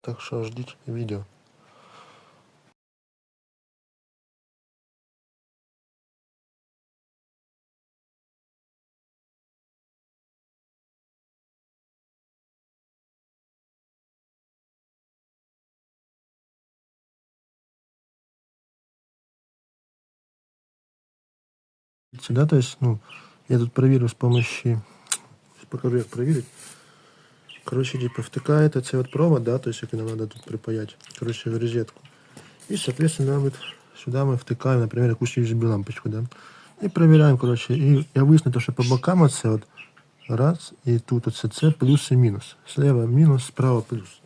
Так що ждіть відео. Сюда, то есть, ну, я тут проверю с помощью, покажу, как проверить. Короче, типа втыкает оцей вот провод, да, то есть, який нам надо тут припаять, короче, в розетку. И, соответственно, вот сюда мы втыкаем, например, якусь USB лампочку, да. И проверяем, короче, и я выясню, то, что по бокам оце вот раз, и тут оце це плюс і мінус. Слева мінус, справа плюс.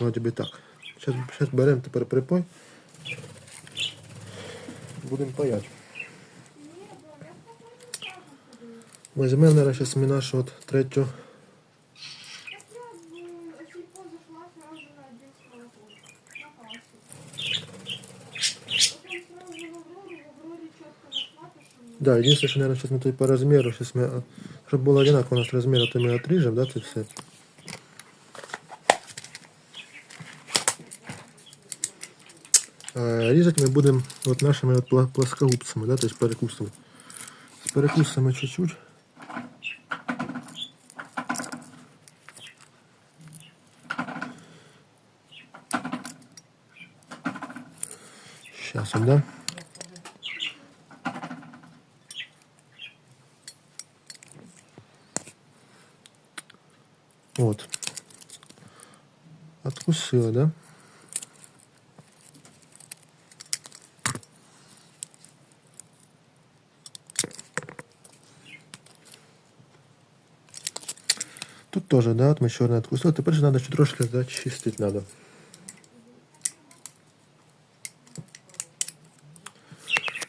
Вроде би так. Сейчас, сейчас беремо тепер припой. Будемо паять. Возьмемо, наверное, сейчас ми нашу от третю. Да, единственное, что, наверное, сейчас мы тут по размеру, сейчас мы, чтобы было одинаково у нас размер, то мы отрежем, да, це все. А, Різати ми будемо от нашими от пла- плоскогубцями, да, то есть перекусами. З перекусами чуть-чуть. Сейчас, да? Вот. Откусила, да? Тут тоже, да, от ми чорне откусили. Тепер же надо ще трошки зачистити надо.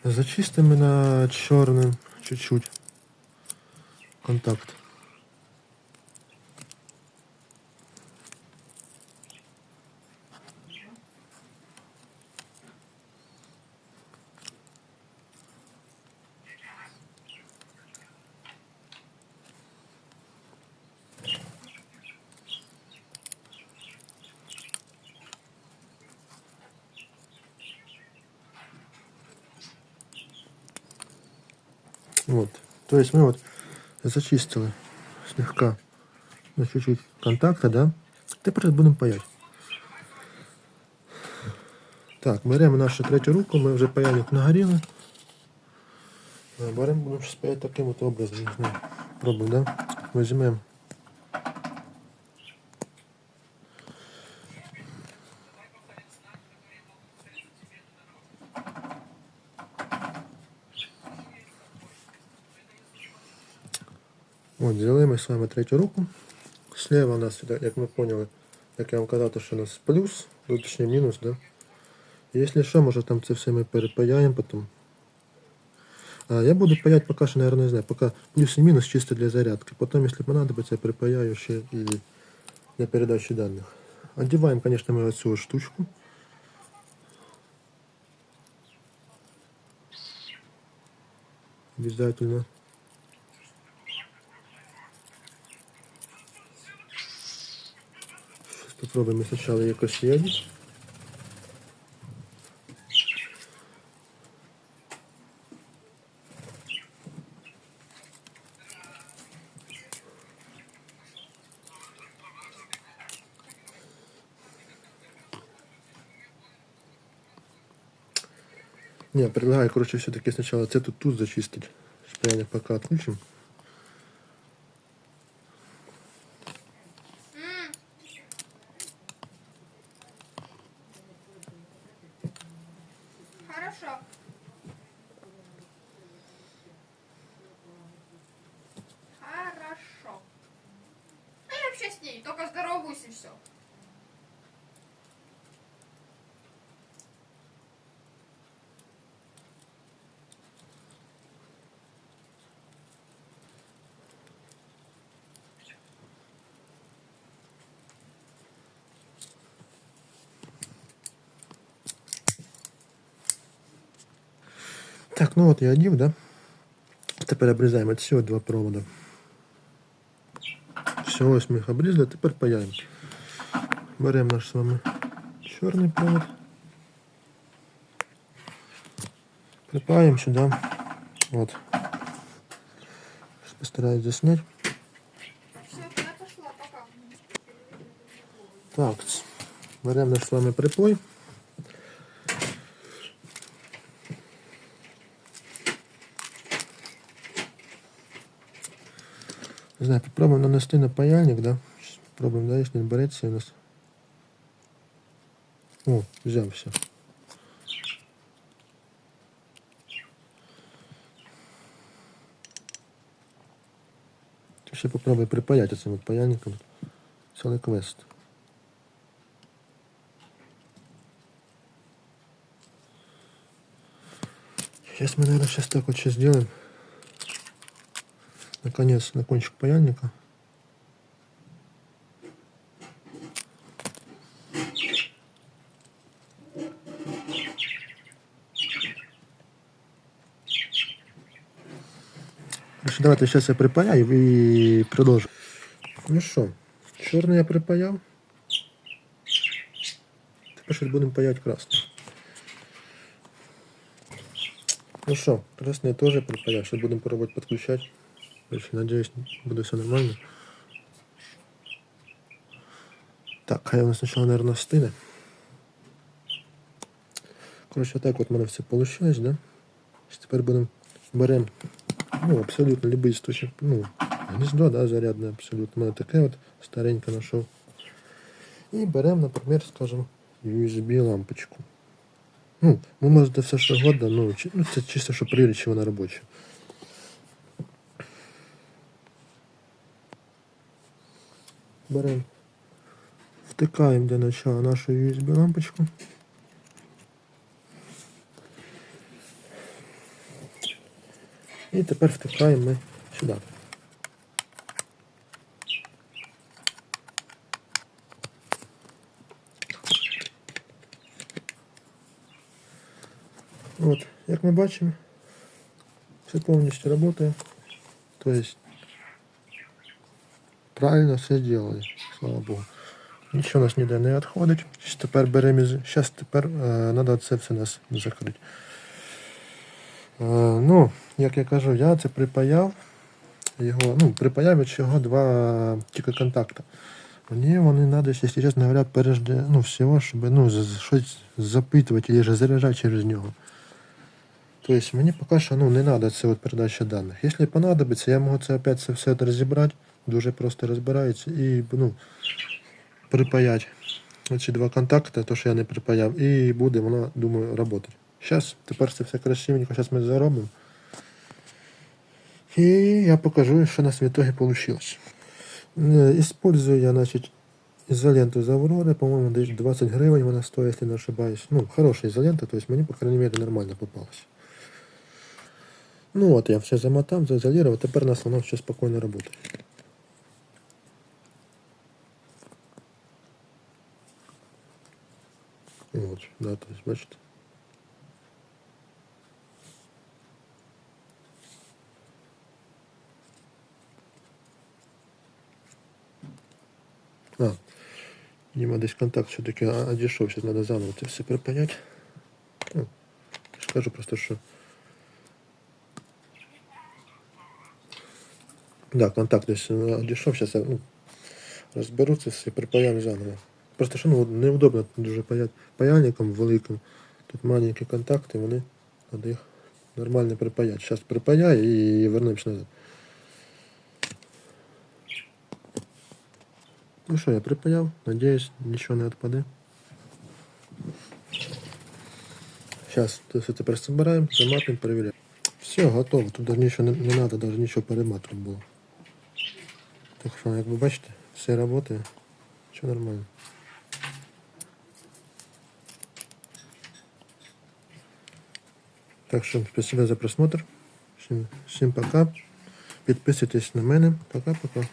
Зачистимо на чорним чуть-чуть контакт. Вот. То есть мы вот зачистили слегка на чуть-чуть контакта, да? Тепер будемо паять. Так, беремо нашу третю руку, ми вже паяльник нагоріли. Беремо, будемо щось паяти таким от образом. Пробуємо, да? Візьмемо. От, взяли ми з вами третю руку. Слева у нас, як ми поняли, як я вам казав, то що у нас плюс, точніше мінус, да? Якщо що, може там це все ми перепаяємо потім. А я буду паять пока що, наверное, не знаю, пока плюс и минус чисто для зарядки. Потом, если понадобится, я припаяю ще и для передачи данных. Одеваем, конечно, мы вот всю штучку. Обязательно. Попробуем сначала якось їдь. Не, предлагаю, короче, все-таки сначала це тут зачистить. Шпряня пока отключим. Хорошо. Хорошо. А я вообще с ней, только здороваюсь и все. Так, ну от я одів, да? Тепер обрізаємо всього два провода. Все, ось ми їх обрізали, тепер паяємо. Беремо наш з вами чорний провод. Припаємо сюди. От. Постараюсь заснять. Все, пошла, пока. Так, беремо наш з вами припой. знаю, попробуємо нанести на паяльник, да? Щас Пробуємо, да, якщо не береться у нас. О, взявся. Ще попробуй припаяти цим от паяльником. Цілий квест. Сейчас мы, наверное, сейчас так вот сейчас сделаем. Наконец, на кончик паяльника. Короче, давайте сейчас я припаяю и продолжу. Ну що, чорний я припаяв. Тепер щось будемо паяти красний. Ну що, красный тоже припаяв. Сейчас будем пробовать подключать. Короче, надеюсь, буде все нормально. Так, хай нас сначала, наверное, стине. Короче, так вот у мене все получилось, да? Теперь будем берем, ну, абсолютно любой источник, ну, гнездо, да, зарядне абсолютно. У мене таке от стареньке знайшов. І беремо, наприклад, скажем, USB лампочку. Ну, ви можете все що угодно, ну, ну це чисто, перевірити, чи вона робоча. Беремо, втикаємо для начала нашу USB лампочку. І тепер втикаємо ми сюди. От, як ми бачимо, все повністю працює. Тобто правильно все зробили, слава Богу. Нічого у нас ніде не відходить. Щас Тепер беремо. Зараз тепер треба це все нас закрити. Е, ну, як я кажу, я це припаяв. Його, ну, припаяв від чого два тільки контакти. Мені вони треба, якщо чесно говоря, пережди, ну, всього, щоб ну, щось запитувати або заряджати через нього. Тобто мені поки що ну, не треба це от передача даних. Якщо понадобиться, я можу це опять це все розібрати, дуже просто розбирається і ну, припаяти оці два контакти, то що я не припаяв, і буде воно, думаю, працювати. Зараз, тепер це все красивенько, зараз ми заробимо. І я покажу, що у нас в итоге получилось. Е, Использую я, значить, изоленту з Аврори, по-моему, десь 20 гривень вона стоїть, якщо не ошибаюсь. Ну, хороша изолента, то есть мені, по крайней мере, нормально попалось. Ну от, я все замотав, заізолировав, тепер у нас воно все спокійно працює. От, да, то есть, бачите. А, Дима десь контакт все-таки одійшов, зараз треба заново це все припаяти. Ну, я ж кажу просто, що. Да, контакт десь одійшов, зараз я ну, розберу це все, припаяю заново. Просто що ну, неудобно дуже паяти паяльником великим. Тут маленькі контакти, вони треба їх нормально припаяти. Зараз припаяю і вернемось назад. Ну що, я припаяв, надіюсь, нічого не відпаде. Зараз все тепер збираємо, заматуємо, перевіряємо. Все, готово. Тут даже нічого не треба, навіть нічого перематувати було. Так що, як ви бачите, все працює, все нормально. Так що, спасибо за просмотр. Всім, всім пока. Підписуйтесь на мене. Пока-пока.